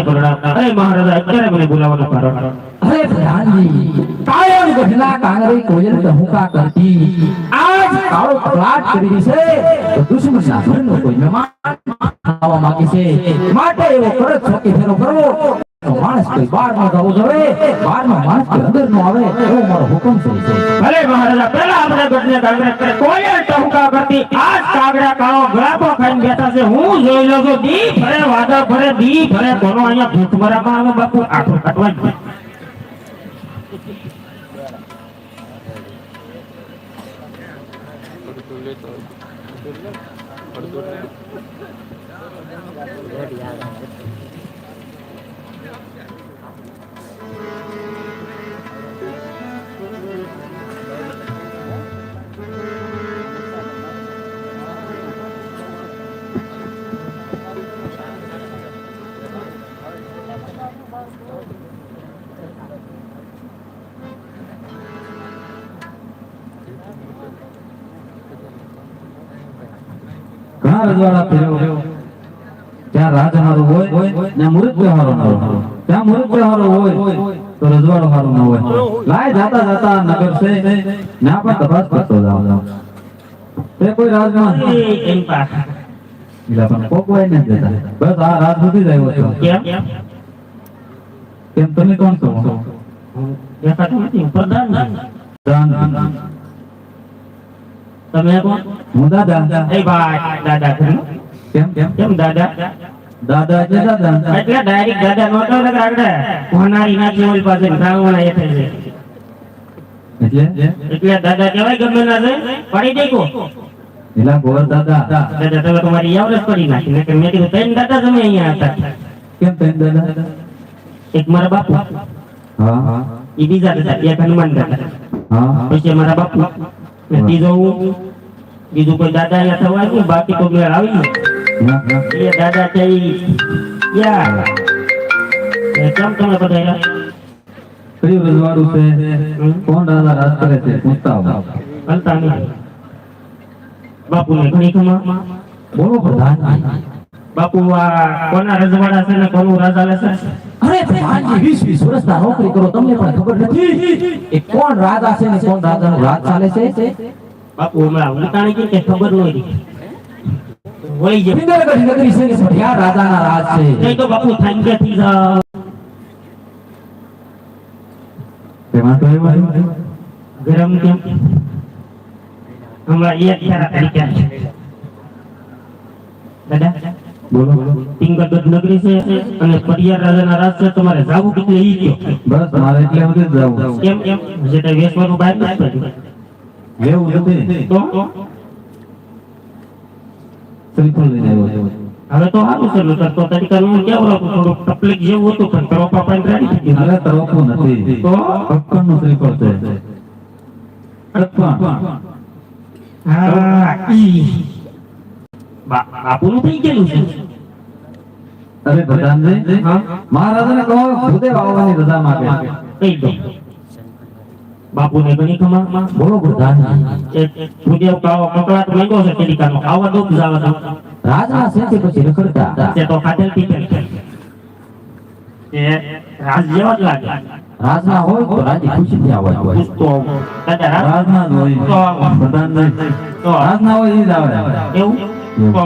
જણાવતા અરે મહારાજા, અત્યારે મને બોલાવવાનું કારણ. અરે પ્રધાનજી કાયમ ગઢલા કાંગરી કોયલ ટહુકા કરતી. આજ કાળો પલાટ કરી છે તો દુશ્મનના ઘરનો કોઈ મહેમાન ખાવા માંગે છે. માટે એવો કરત છોકી ફેરો કરવો માણસ કોઈ બહાર નો જવું જોઈએ બહાર નો માણસ કોઈ અંદર નો આવે. એવો મારો હુકમ છે. ભલે મહારાજા પેલા આપણે ગઢને કાગડા કોઈ ટહુકા કરતી? આજ કાગડા કાળો ગળાપો ખાઈને બેઠા છે. હું જોઈ લઉં છું, દી ભરે વાદળ ભરે, દી ભરે કોનો અહીંયા ભૂત મરામાં આવે બાપુ, આખું કાઢવા જ નહીં. ઘણા રજવાડા ફેરવો ત્યાં રાજહારો હોય ત્યાં મુરત વ્યવહારો ના હોય. ત્યાં મુરત વ્યવહારો હોય તો રજવાડો હારો ના હોય. લાય જાતા જાતા નગર છે ના પણ તપાસ કરતો જાવ તે કોઈ રાજમાં એમ ચંપા. ઇલા પણ કોક હોય ને જતા બસ આ રાત સુધી જ આવ્યો છો. કેમ? તમે કોણ છો. પ્રધાન. તમે કોણ હું દાદા એ ભાઈ દાદા કેમ કેમ કેમ દાદા દાદા એટલે દાદા એટલે ડાયરેક્ટ દાદા નહોતો ને આગળ હોનારી નાખી ઓલી પાસે બ્રાહ્મણ એ થઈ એટલે એટલે દાદા કહેવાય ગમે ના છે પડી જઈ ગયો ઇલા ગોર દાદા દાદા તમે તમારી યાવરસ પડી નાખી નકર મેં કીધું દાદા તમે અહીંયા હતા કેમ દાદા એક મારા બાપુ હા હા એ બીજા દાદા એક હનુમાન દાદા હા પછી મારા બાપુ ને ત્રીજો હું બીજું કોઈ દાદા અહીંયા થવા નહીં બાકી તો મેળ આવી એ દાદા છે યા કેમ તમે બધા કયું રજવાડું છે કોણ રાજા રાજ કરે છે પૂછતા આવો. હલતા નહીં બાપુ ને ઘણી ખમા બોલો પ્રધાન બાપુ આ કોના રજવાડા છે ને કોનું રાજા લેશે અરે પ્રધાનજી વીસ વીસ વર્ષના નોકરી કરો તમને પણ ખબર નથી એ કોણ રાજા છે ને કોણ રાજાનું રાજ ચાલે છે? બાપુ હમણાં ઉલટાણી કે ખબર નહોતી વળી જે પિંગળગઢ નગરી છે ને ભટિયાર રાજાના રાજ છે. નહીં તો બાપુ થાંગે થી જાઓ તેમાં તો એવું ગરમ કેમ? હમણાં એક તારા તરીકે બોલો પિંગળગઢ નગરી છે અને પડિયાર રાજાના રાજ છે તમારે જાવું એટલે ઈ કયો બસ મારે એટલે બધે જ જવું. કેમ કેમ? જે તે વેસવાનું બહાર નથી પડ્યું. એવું નથી તો? શ્રીફળ લઈને આવ્યો હવે તો સારું છે નકર તો તરીકાનું કેવું હતું થોડુંક તકલીફ જેવું હતું પણ કરો પાપા ને રેડી થઈ અરે તરોપું નથી. તો? પક્કણનું શ્રીફળ છે. હા ઈ. બા- બાપુનું થઈ ગયેલું છે? અરે પ્રધાનજી મહારાજાને કહો ભૂદેવ આવવાની રજા માંગે. કહી દો બાપુને ઘણી ખમા બોલો પ્રધાનજી એ ભૂદેવ કાવો કકળાટ માંગ્યો છે તરીકાનો આવા દો જાવા દો રાજના સેથી પછી રખડતા? તે તો ખાધેલ પીધેલ એ રાજ જેવા જ લાગે. રાજના હોય તો રાજી ખુશીથી આવે. પૂછતો રાજના હોય. તો પ્રધાનજી તો રાજના હોય ઈ જ આવે. એવું? કહો.